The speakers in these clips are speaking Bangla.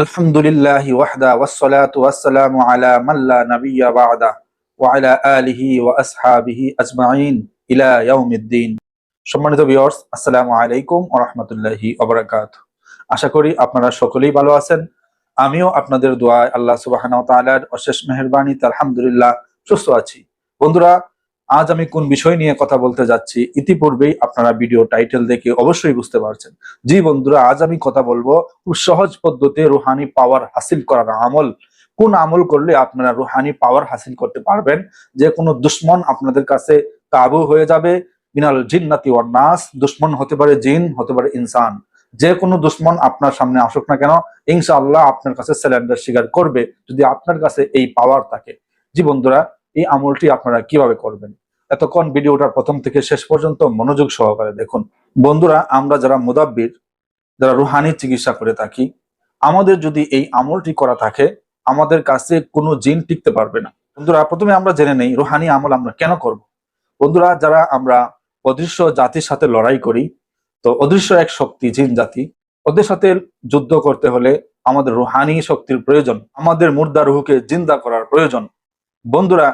আলহামদুলিল্লাহ ওয়াহদা ওয়াসসালাত ওয়াসসালাম আলা মাল্লা নাবিয়্যা বা'দা ওয়া আলা আলিহি ওয়া আসহাবিহি আজমাইন ইলা ইয়াউমিদ্দিন। সম্মানিত ভিউয়ার্স, আসসালামু আলাইকুম ওয়া রাহমাতুল্লাহি ওয়া বারাকাতুহু। আশা করি আপনারা সকলেই ভালো আছেন। আমিও আপনাদের দোয়ায় আল্লাহ সুবহানাহু ওয়া তাআলার অশেষ মেহেরবানিতে আলহামদুলিল্লাহ সুস্থ আছি। বন্ধুরা আজ আমি কোন বিষয় নিয়ে কথা বলতে যাচ্ছি, ইতিপূর্বেই আপনারা ভিডিও টাইটেল দেখে অবশ্যই বুঝতে পারছেন। জি বন্ধুরা, আজ আমি কথা বলব খুব সহজ পদ্ধতিতে রুহানি পাওয়ার হাসিল করার আমল। কোন আমল করলে আপনারা রুহানি পাওয়ার হাসিল করতে পারবেন? যে কোনো দুশ্মন আপনাদের কাছে কাবু হয়ে যাবে। মিনাল জিন্নাতি ওয়ান নাস, দুশ্মন হতে পারে জিন, হতে পারে ইনসান। যে কোনো দুশ্মন আপনার সামনে আসুক না কেন, ইনশাআল্লাহ আপনার কাছে সিলিন্ডার স্বীকার করবে যদি আপনার কাছে এই পাওয়ার থাকে। জি বন্ধুরা, এই আমলটি আপনারা কীভাবে করবেন? এতক্ষণ ভিডিওটার প্রথম থেকে শেষ পর্যন্ত মনোযোগ সহকারে দেখুন। বন্ধুরা, আমরা যারা মুদাব্বির, যারা রুহানি চিকিৎসা করে থাকি, আমাদের যদি এই আমলটি করা থাকে, আমাদের কাছে কোনো জিন টিকতে পারবে না। বন্ধুরা, প্রথমে আমরা জেনে নেই রুহানি আমল আমরা কেন করব। বন্ধুরা, যারা আমরা অদৃশ্য জাতির সাথে লড়াই করি, তো অদৃশ্য এক শক্তি, জিন জাতি। ওদের সাথে যুদ্ধ করতে হলে আমাদের রুহানি শক্তির প্রয়োজন, আমাদের মুর্দা রুহুকে জিন্দা করার প্রয়োজন। বন্ধুরা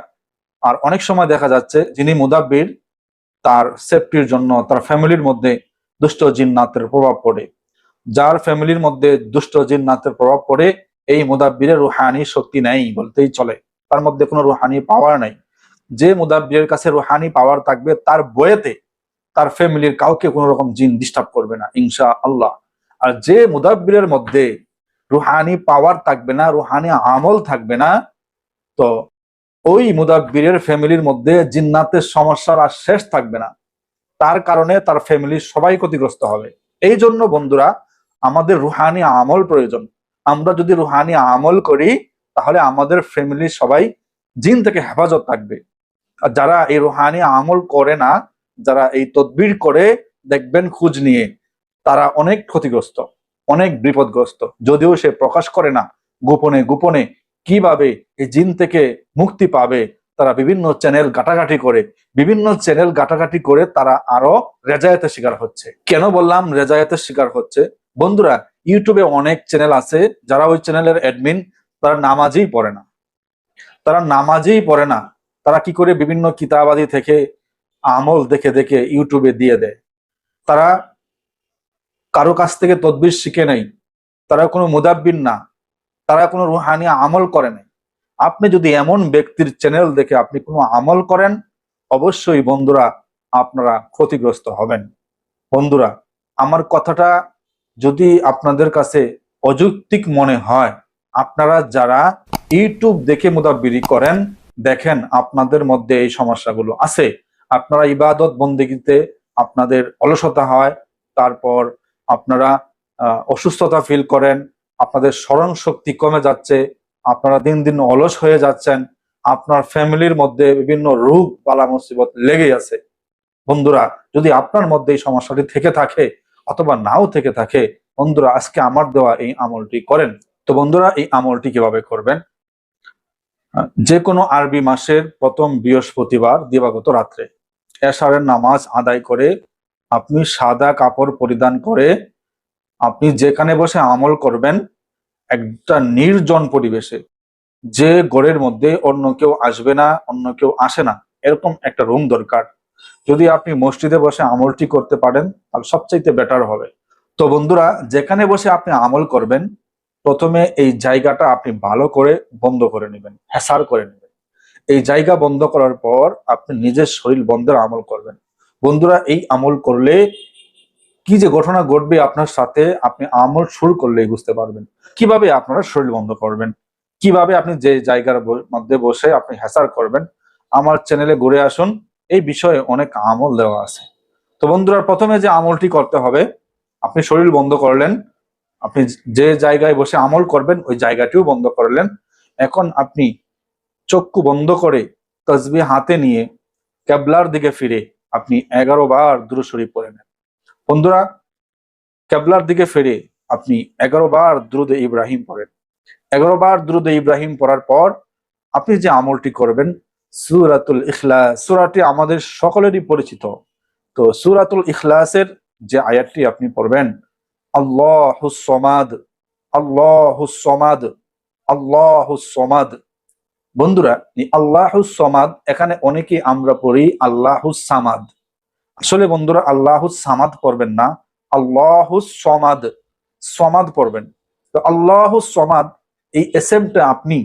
আর অনেক সময় দেখা যাচ্ছে যিনি মুদাব্বির, তার সেফটির জন্য, তার ফ্যামিলির মধ্যে দুষ্ট জিন্নাতের প্রভাব পড়ে। যার ফ্যামিলির মধ্যে দুষ্ট জিন্নাতের প্রভাব পড়ে, এই মুদাব্বিরের রুহানি শক্তি নেই বলতেই চলে। তার মধ্যে কোনো রুহানি পাওয়ার নাই। যে মুদাব্বিরের কাছে রুহানি পাওয়ার থাকবে, তার বয়েতে তার ফ্যামিলির কাউকে কোনো রকম জিন ডিস্টার্ব করবে না ইনশা আল্লাহ আর যে মুদাব্বিরের মধ্যে রুহানি পাওয়ার থাকবে না, রুহানি আমল থাকবে না, তো ওই মুদাব্বিরের ফ্যামিলির মধ্যে জিন্নাতের সমস্যার আর শেষ থাকবে না। তার কারণে তার ফ্যামিলির সবাই ক্ষতিগ্রস্ত হবে। এই জন্য বন্ধুরা, আমাদের রুহানি আমল প্রয়োজন। আমরা যদি রুহানি আমল করি, তাহলে আমাদের ফ্যামিলির সবাই জিন থেকে হেফাজত থাকবে। আর যারা এই রুহানি আমল করে না, যারা এই তদবির করে, দেখবেন খুঁজ নিয়ে তারা অনেক ক্ষতিগ্রস্ত, অনেক বিপদগ্রস্ত। যদিও সে প্রকাশ করে না, গোপনে গোপনে কীভাবে এই জিন থেকে মুক্তি পাবে? তারা বিভিন্ন চ্যানেল গাটাগাটি করে। বিভিন্ন চ্যানেল গাটাগাটি করে তারা আরও রেজায়তের শিকার হচ্ছে। কেন বললাম রেজায়তের শিকার হচ্ছে? বন্ধুরা, ইউটিউবে অনেক চ্যানেল আছে, যারা ওই চ্যানেলের অ্যাডমিন তারা নামাজেই পড়ে না। তারা নামাজেই পড়ে না। তারা কি করে বিভিন্ন কিতাবাদি থেকে আমল দেখে দেখে ইউটিউবে দিয়ে দেয়? তারা কারও কাছ থেকে তদবির শিখে নেই। তারা কোনো মুদাব্বিন না। তারা কোনো রুহানি আমল করে নাই। আপনি যদি এমন ব্যক্তির চ্যানেল দেখে আপনি কোনো আমল করেন, অবশ্যই বন্ধুরা আপনারা ক্ষতিগ্রস্ত হবেন। বন্ধুরা, আমার কথাটা যদি আপনাদের কাছে অযৌক্তিক মনে হয়, আপনারা যারা ইউটিউব দেখে মুদাব্বিরি করেন, দেখেন আপনাদের মধ্যে এই সমস্যাগুলো আছে। আপনারা ইবাদত বন্দিগিতে আপনাদের অলসতা হয়, তারপর আপনারা অসুস্থতা ফিল করেন আপনাদের স্মরণ শক্তি কমে যাচ্ছে, আপনারা দিন দিন অলস হয়ে যাচ্ছেন, আপনার ফ্যামিলির মধ্যে বিভিন্ন রোগ, বালা মুসিবত লেগে আছে। বন্ধুরা, যদি আপনার মধ্যে এই সমস্যাটি থেকে থাকে অথবা নাও থেকে থাকে, বন্ধুরা, আজকে আমার দেওয়া এই আমলটি করেন। তো বন্ধুরা, এই আমলটি কীভাবে করবেন? যে কোনো আরবি মাসের প্রথম বৃহস্পতিবার দিবাগত রাত্রে এশারের নামাজ আদায় করে আপনি সাদা কাপড় পরিধান করে আপনি যেখানে বসে আমল করবেন একটা নির্জন পরিবেশে যে ঘরের মধ্যে অন্য কেউ আসবে না, অন্য কেউ আসে না, এরকম একটা রুম দরকার। যদি আপনি মসজিদে বসে আমলটি করতে পারেন, তাহলে সবচাইতে বেটার হবে। তো বন্ধুরা, যেখানে বসে আপনি আমল করবেন, প্রথমে এই জায়গাটা আপনি ভালো করে বন্ধ করে নেবেন হ্যাসার করে নেবেন। এই জায়গা বন্ধ করার পর আপনি নিজের শরীর বন্ধের আমল করবেন। বন্ধুরা, এই আমল করলে কি যে ঘটনা ঘটবে আপনার সাথে আপনি আমল শুরু করলেই বুঝতে পারবেন। কীভাবে আপনারা শরীর বন্ধ করবেন? কীভাবে আপনি যে জায়গার মধ্যে বসে আপনি হ্যাসার করবেন? আমার চ্যানেলে ঘুরে আসুন, এই বিষয়ে অনেক আমল দেওয়া আছে। তো বন্ধুরা, প্রথমে যে আমলটি করতে হবে, আপনি শরীর বন্ধ করলেন, আপনি যে জায়গায় বসে আমল করবেন, ওই জায়গাটিও বন্ধ করলেন। এখন আপনি চক্ষু বন্ধ করে তসবি হাতে নিয়ে ক্যাবলার দিকে ফিরে আপনি এগারো বার দূরশরী পড়ে নেন। বন্ধুরা ক্যাবলার দিকে ফিরে আপনি এগারো বার দ্রুদে ইব্রাহিম পড়েন। এগারো বার দ্রুদে ইব্রাহিম পড়ার পর আপনি যে আমলটি করবেন, সুরাতুল ইখলাস, সুরাটি আমাদের সকলেরই পরিচিত। তো সুরাতুল ইখলাসের যে আয়াতটি আপনি পড়বেন, আল্লাহ সমাদ আল্লাহুস সমাদ আল্লাহুস সমাদ। বন্ধুরা আল্লাহ সমাদ, এখানে অনেকে আমরা পড়ি আল্লাহ সামাদ। আসলে বন্ধুরা, আল্লাহ সামাদ পড়বেন না আল্লাহুস সমাদ সমাদ পড়বেন। তো আল্লাহ সমাদ, এই এসএমটা আপনি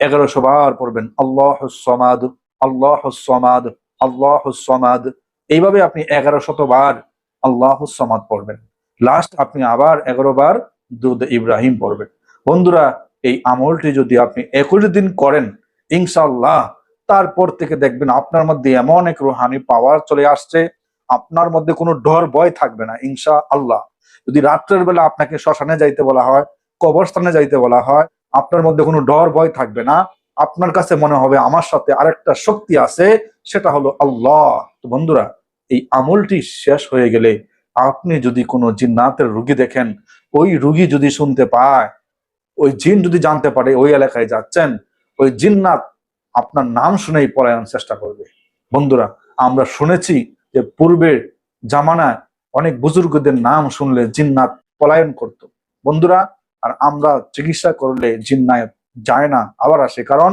এগারোশো বার পড়বেন আল্লাহুস সমাদ আল্লাহুস সমাদ আল্লাহুস সমাদ। এইভাবে আপনি এগারো শতবার আল্লাহ সমাদ পড়বেন। লাস্ট আপনি আবার এগারো বার দুধ ইব্রাহিম পড়বেন। বন্ধুরা, এই আমলটি যদি আপনি একুশ দিন করেন ইনশাল্লাহ তারপর থেকে দেখবেন আপনার মধ্যে এমন এক রুহানি পাওয়ার চলে আসছে আপনার মধ্যে কোনো ডর, ভয় থাকবে না ইনশা আল্লাহ যদি রাত্রের বেলা আপনাকে শ্মশানে যাইতে বলা হয়, কবরস্থানে যাইতে বলা হয়, আপনার মধ্যে কোনো ডর, ভয় থাকবে না। আপনার কাছে মনে হবে আমার সাথে আরেকটা শক্তি আছে, সেটা হলো আল্লাহ। তো বন্ধুরা, এই আমলটি শেষ হয়ে গেলে আপনি যদি কোনো জিন্নাতের রুগী দেখেন, ওই রুগী যদি শুনতে পায়, ওই জিন যদি জানতে পারে, ওই এলাকায় যাচ্ছেন, ওই জিন্নাত আপনার নাম শুনেই পলায়ন চেষ্টা করবে। বন্ধুরা, আমরা শুনেছি যে পূর্বের জামানায় অনেক বুজুর্গদের নাম শুনলে জিন্নাত পলায়ন করত। বন্ধুরা, আর আমরা চিকিৎসা করলে জিন্নাত যায় না আবার আসে, কারণ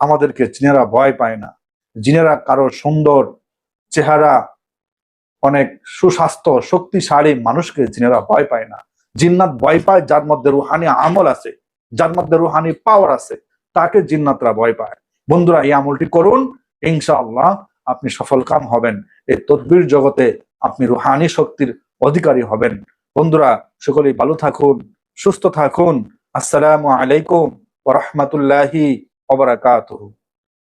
আমাদেরকে জিনেরা ভয় পায় না। জিনেরা কারও সুন্দর চেহারা, অনেক সুস্বাস্থ্য, শক্তিশালী মানুষকে জিনেরা ভয় পায় না। জিন্নাত ভয় পায়, যার মধ্যে রুহানি আমল আছে, যার মধ্যে রুহানি পাওয়ার আছে, তাকে জিন্নাতরা ভয় পায়। বন্ধুরা, এই আমলটি করুন, ইনশাআল্লাহ। আপনি সফল কাম হবেন। এই তদ্বির জগতে আপনি রুহানি শক্তির অধিকারী হবেন। বন্ধুরা, সকলেই ভালো থাকুন, সুস্থ থাকুন। আসসালামু আলাইকুম ওরহমতুল্লাহি ওবরাকাতুহু